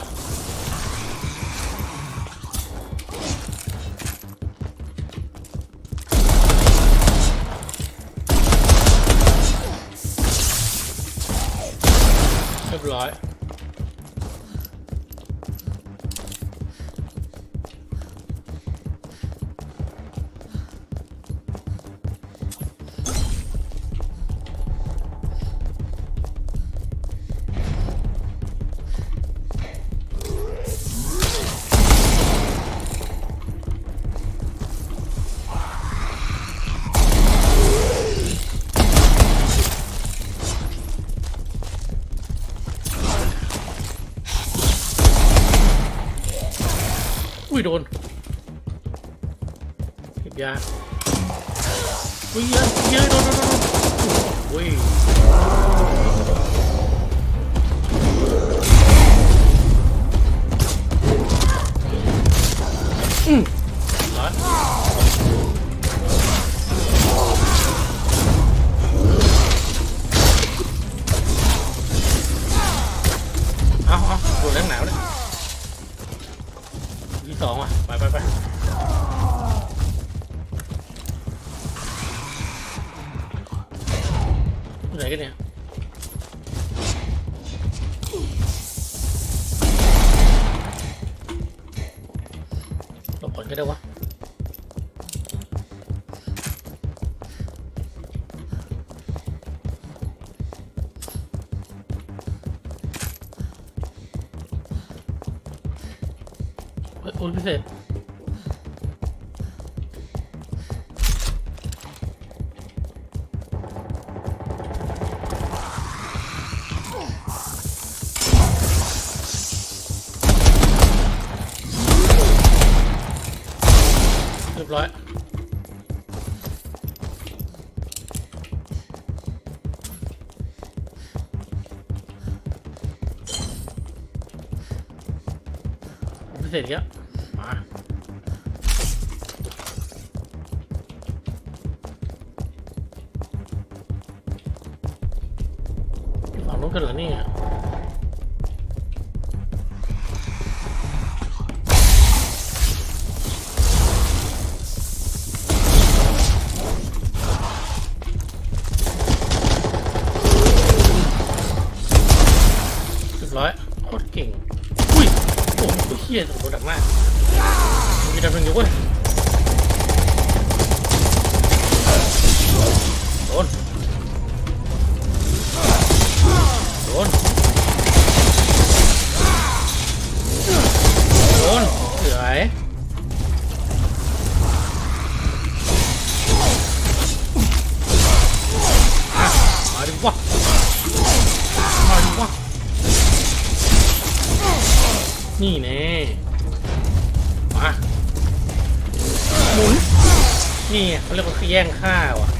บ ยโดนเก็บยาอุ้ยเยอะเยอะโดนโดนโดนโอ้ย ไปไปไปอยู่ไหนกันเนี่ยหลบก่อนก็ได้วะเฮ้ยอุ้ยพิเศษ บร้อยพิเศษอีกแล้วมาฝั่งนู้นกันเหรอเนี่ย คตรเก่ง อุ้ย โอ้โหเฮียโดนดักมากมีดับหนึ่งอยู่เว้ยโดน แน่มาหมุนนี่เขาเรียกว่าแย่งข้าวอะ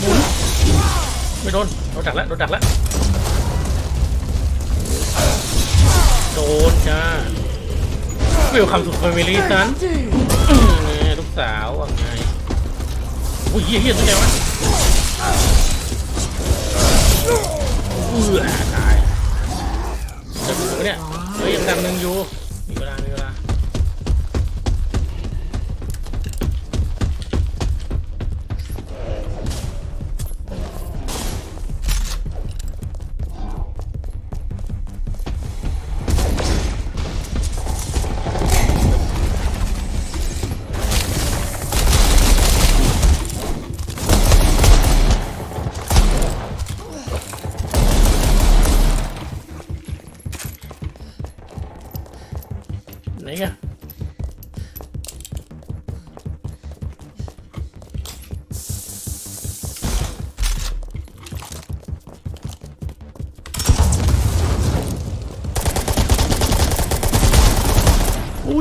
หมุนไม่โดนโดนดักแล้วโดนดักแล้วโดนจ้าเวลคัมสุดแฟมิลี่ซันลูกสาวว่าไงอุ้ยเฮียเฮียตัวไหนวะเอือตายจะถูก เนี่ย เฮ้ยยังดำหนึ่งอยู่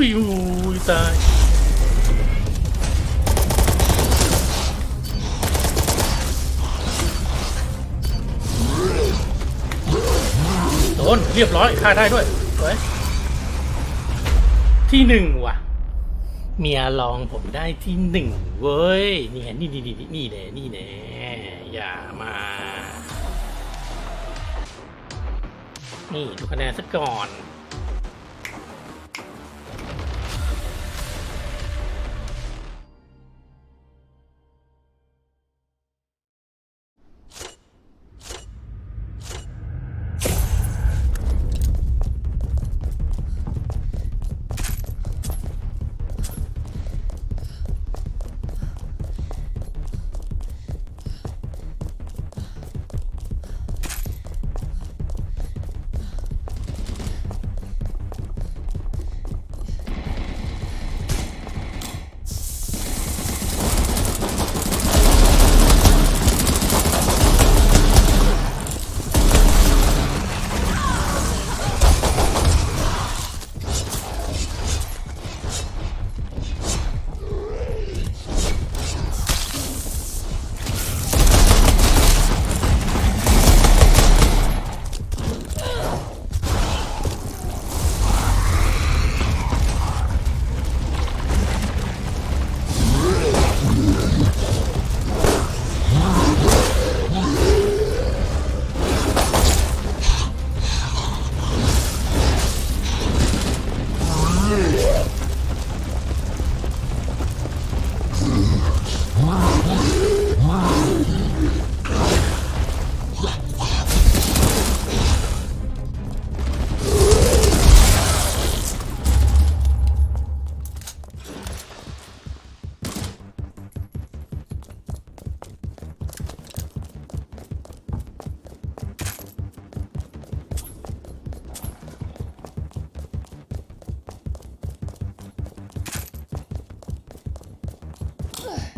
ยอุ้ยตายโดนเรียบร้อยฆ่าได้ด้วยสวยที่หนึ่งว่ะ เมียลองผมได้ที่หนึ่งเว้ยนี่ไงนี่นี่นี่นี่แน่นี่แน่อย่ามานี่ดูคะแนนซะก่อน Ugh.